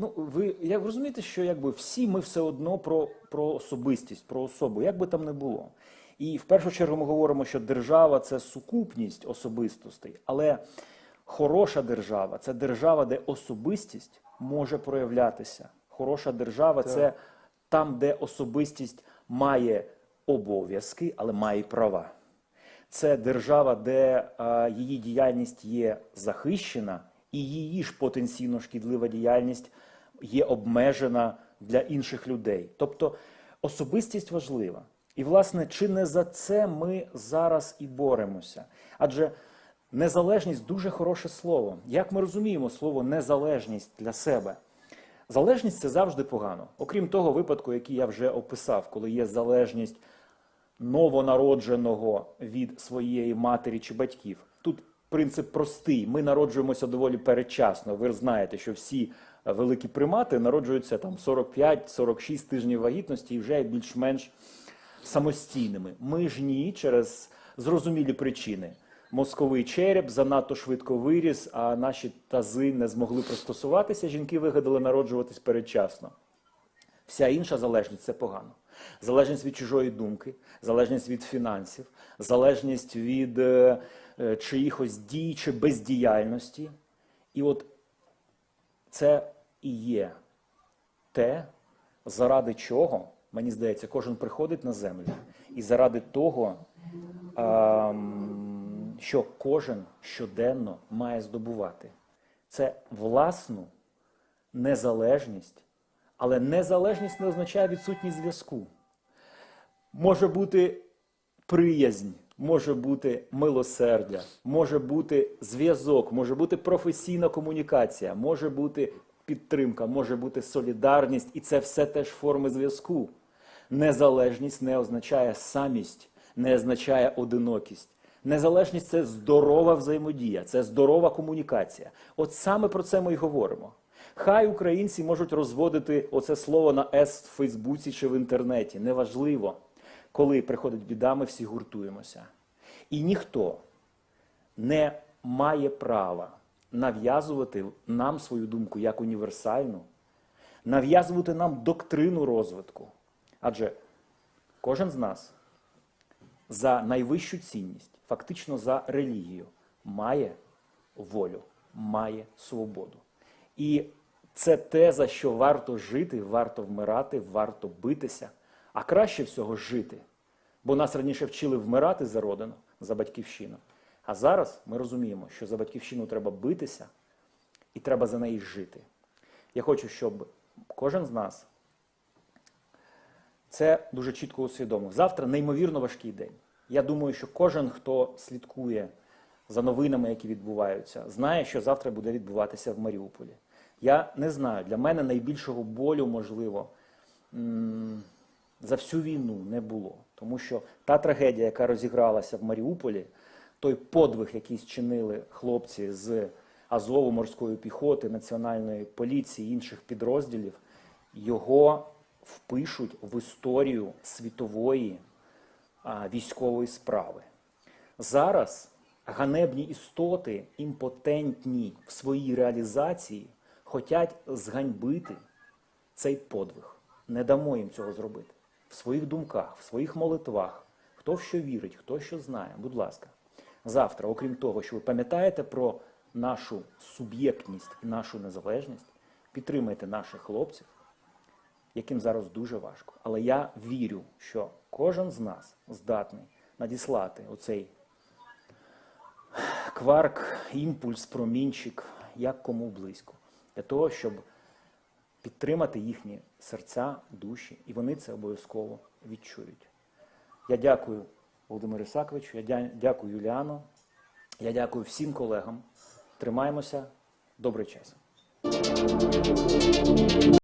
Ну, ви як розумієте, що якби всі ми все одно про, про особистість, про особу, як би там не було. І в першу чергу ми говоримо, що держава це сукупність особистостей, але хороша держава це держава, де особистість може проявлятися. Хороша держава це там, де особистість має обов'язки, але має права. Це держава, де е, її діяльність є захищена, і її ж потенційно шкідлива діяльність є обмежена для інших людей. Тобто особистість важлива. І, власне, чи не за це ми зараз і боремося? Адже незалежність дуже хороше слово. Як ми розуміємо слово незалежність для себе? Залежність це завжди погано. Окрім того випадку, який я вже описав, коли є залежність новонародженого від своєї матері чи батьків. Тут принцип простий. Ми народжуємося доволі передчасно. Ви знаєте, що всі е, великі примати народжуються там 45-46 тижнів вагітності і вже більш-менш самостійними. Ми ж ні, через зрозумілі причини. Мозковий череп занадто швидко виріс, а наші тази не змогли пристосуватися. Жінки вигадали народжуватись передчасно. Вся інша залежність це погано. Залежність від чужої думки, залежність від фінансів, залежність від е, чиїхось дій чи бездіяльності. І от це і є те, заради чого, мені здається, кожен приходить на землю. І заради того, що кожен щоденно має здобувати. Це власну незалежність, але незалежність не означає відсутність зв'язку. Може бути приязнь, може бути милосердя, може бути зв'язок, може бути професійна комунікація, може бути підтримка, може бути солідарність, і це все теж форми зв'язку. Незалежність не означає самість, не означає одинокість. Незалежність це здорова взаємодія, це здорова комунікація. От саме про це ми й говоримо. Хай українці можуть розводити оце слово на С в Фейсбуці чи в інтернеті. Неважливо, коли приходить біда, ми всі гуртуємося. І ніхто не має права нав'язувати нам свою думку як універсальну, нав'язувати нам доктрину розвитку. Адже кожен з нас за найвищу цінність, фактично за релігію, має волю, має свободу. І це те, за що варто жити, варто вмирати, варто битися, а краще всього жити. Бо нас раніше вчили вмирати за родину, за батьківщину. А зараз ми розуміємо, що за батьківщину треба битися і треба за неї жити. Я хочу, щоб кожен з нас це дуже чітко усвідомив. Завтра неймовірно важкий день. Я думаю, що кожен, хто слідкує за новинами, які відбуваються, знає, що завтра буде відбуватися в Маріуполі. Я не знаю, для мене найбільшого болю, можливо, за всю війну не було. Тому що та трагедія, яка розігралася в Маріуполі, той подвиг, який зчинили хлопці з Азову морської піхоти, національної поліції, інших підрозділів, його впишуть в історію світової а, військової справи. Зараз ганебні істоти, імпотентні в своїй реалізації, хочуть зганьбити цей подвиг. Не дамо їм цього зробити. В своїх думках, в своїх молитвах, хто в що вірить, хто що знає, будь ласка. Завтра, окрім того, що ви пам'ятаєте про нашу суб'єктність і нашу незалежність, підтримайте наших хлопців, яким зараз дуже важко. Але я вірю, що кожен з нас здатний надіслати оцей кварк, імпульс, промінчик, як кому близько, для того, щоб підтримати їхні серця, душі, і вони це обов'язково відчують. Я дякую Володимиру Ісаковичу, я дякую Юліану, я дякую всім колегам. Тримаємося. Добрий час.